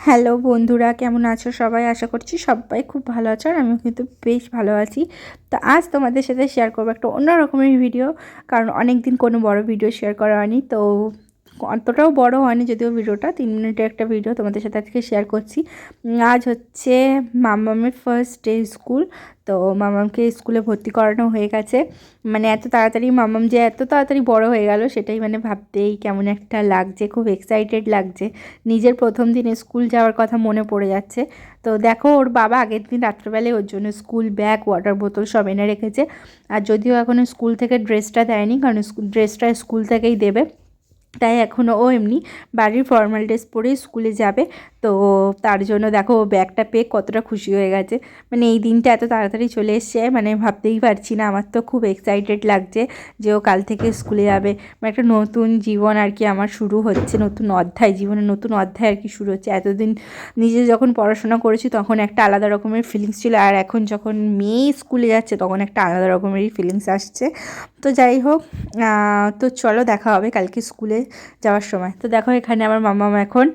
Hello বন্ধুরা, কেমন আছো সবাই? আশা করছি সবাই খুব ভালো আছো আর আমিও কিন্তু বেশ ভালো আছি। তো আজ তোমাদের সাথে শেয়ার করব একটা অন্য রকমের ভিডিও কারণ অনেক দিন কোনো বড় ভিডিও শেয়ার করা হয়নি। তো অতটাও বড় হয়নি যদিও ভিডিওটা, তিন মিনিটের একটা ভিডিও তোমাদের সাথে আজকে শেয়ার করছি। আজ হচ্ছে মামামের ফার্স্ট ডে স্কুল তো মামামকে স্কুলে ভর্তি করানো হয়ে গেছে। মানে এত তাড়াতাড়ি মামাম যে এত তাড়াতাড়ি বড় হয়ে গেল, সেটাই মানে ভাবতেই কেমন একটা লাগছে, খুব এক্সাইটেড লাগছে। নিজের প্রথম দিনে স্কুল যাওয়ার কথা মনে পড়ে যাচ্ছে। তো দেখো, ওর বাবা আগের দিন রাত্রেবেলায় ওর জন্য স্কুল ব্যাগ ওয়াটার বোতল সব এনে রেখেছে। আর যদিও এখনও স্কুল থেকে ড্রেসটা দেয়নি, কারণ ড্রেসটা স্কুল থেকেই দেবে। তাই এখনও ও এমনি বাড়ির ফর্মাল ড্রেস পরেই স্কুলে যাবে। তো তার জন্য দেখো ও ব্যাগটা পেয়ে কতটা খুশি হয়ে গেছে। মানে এই দিনটা এত তাড়াতাড়ি চলে এসছে মানে ভাবতেই পারছি না। আমার তো খুব এক্সাইটেড লাগছে যে ও কাল থেকে স্কুলে যাবে। মানে একটা নতুন জীবন আর কি আমার শুরু হচ্ছে, নতুন অধ্যায়, জীবনের নতুন অধ্যায় আর কি শুরু হচ্ছে। এতদিন নিজে যখন পড়াশোনা করেছি তখন একটা আলাদা রকমের ফিলিংস ছিল, আর এখন যখন মেয়ে স্কুলে যাচ্ছে তখন একটা আলাদা রকমেরই ফিলিংস আসছে। তো যাই হোক তো চলো দেখা হবে কালকে স্কুলে যাওয়ার সময়। তো দেখো এখানে আমার মামা এখন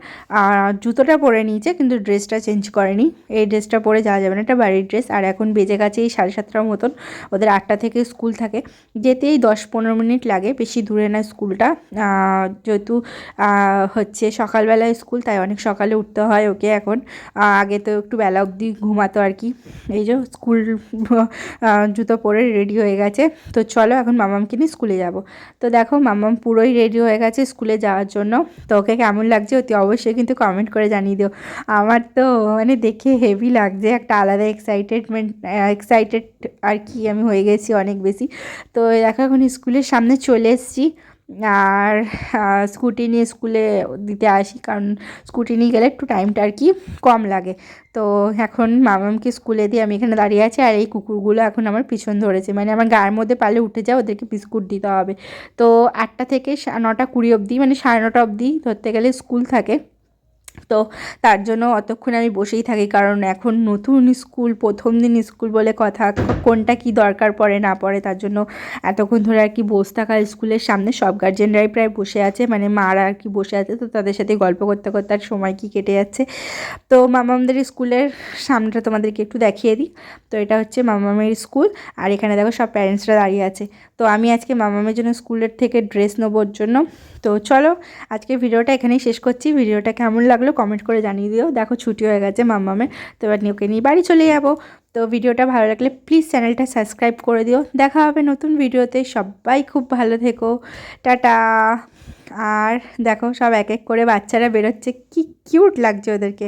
জুতোটা পরে নিয়েছে কিন্তু ড্রেসটা চেঞ্জ করেনি। এই ড্রেসটা পরে যাওয়া যাবে না, এটা বাড়ির ড্রেস আর এখন বেজে গেছে এই সাড়ে সাতটার মতন, ওদের আটটা থেকে স্কুল থাকে। যেতেই দশ পনেরো মিনিট লাগে, বেশি দূরে না স্কুলটা যেহেতু হচ্ছে সকালবেলায় স্কুল তাই অনেক সকালে উঠতে হয় ওকে এখন। আগে তো একটু বেলা অবধি ঘুমাতো আর কি। এই যে স্কুল জুতো পরে রেডি হয়ে গেছে। তো চলো এখন মামামকে নিয়ে স্কুলে যাব। তো দেখো মামাম পুরোই রেডি হয়ে গেছে। স্কুলে যাওয়ার জন্য। তো ওকে কেমন লাগছে অতি অবশ্যই কিন্তু কমেন্ট করে জানিয়ে দিও। আমার তো মানে দেখে হেভি লাগছে, একটা আলাদা এক্সাইটেডমেন্ট এক্সাইটেড আর কি আমি হয়ে গেছি অনেক বেশি। তো দেখো এখন স্কুলের সামনে চলে এসেছি। আর স্কুটি নিয়ে স্কুলে দিতে আসি, কারণ স্কুটি নিয়ে গেলে একটু টাইমটা আর কি কম লাগে। তো এখন মামামকে স্কুলে দিয়ে আমি এখানে দাঁড়িয়ে আছি, আর এই কুকুরগুলো এখন আমার পিছন ধরেছে। মানে আমার গায়ের মধ্যে পালে উঠে যায় ওদেরকে বিস্কুট দিতে হবে। তো আটটা থেকে নটা কুড়ি অবধি মানে সাড়ে নটা অবধি ধরতে গেলে স্কুল থাকে। তো তার জন্য অতক্ষণ আমি বসেই থাকি, কারণ এখন নতুন স্কুল, প্রথম দিন স্কুল বলে কথা, কোনটা কি দরকার পড়ে না পড়ে, তার জন্য এতক্ষণ ধরে আর কি বসে থাকা স্কুলের সামনে সব গার্জেনরাই প্রায় বসে আছে মানে মারা আর কি বসে আছে, তো তাদের সাথে গল্প করতে করতে আর সময় কি কেটে যাচ্ছে। তো মামামদের স্কুলের সামনেটা তোমাদেরকে একটু দেখিয়ে দিই। তো এটা হচ্ছে মামামের স্কুল, আর এখানে দেখো সব প্যারেন্টসরা দাঁড়িয়ে আছে। তো আমি আজকে মামামের জন্য স্কুলের থেকে ড্রেস নেবোর জন্য। তো চলো, আজকে ভিডিওটা এখানেই শেষ করছি। ভিডিওটা কেমন লাগল কমেন্ট করে জানিয়ে দিও। দেখো ছুটি হয়ে গেছে মাম্মামে তো এবার নিয়ে ওকে নিয়ে বাড়ি চলে যাব। তো ভিডিওটা ভালো লাগলে প্লিজ চ্যানেলটা সাবস্ক্রাইব করে দিও। দেখা হবে নতুন ভিডিওতে। সবাই খুব ভালো থেকো। টাটা। আর দেখো সব এক এক করে বাচ্চারা বেরোচ্ছে। কি কিউট লাগছে ওদেরকে।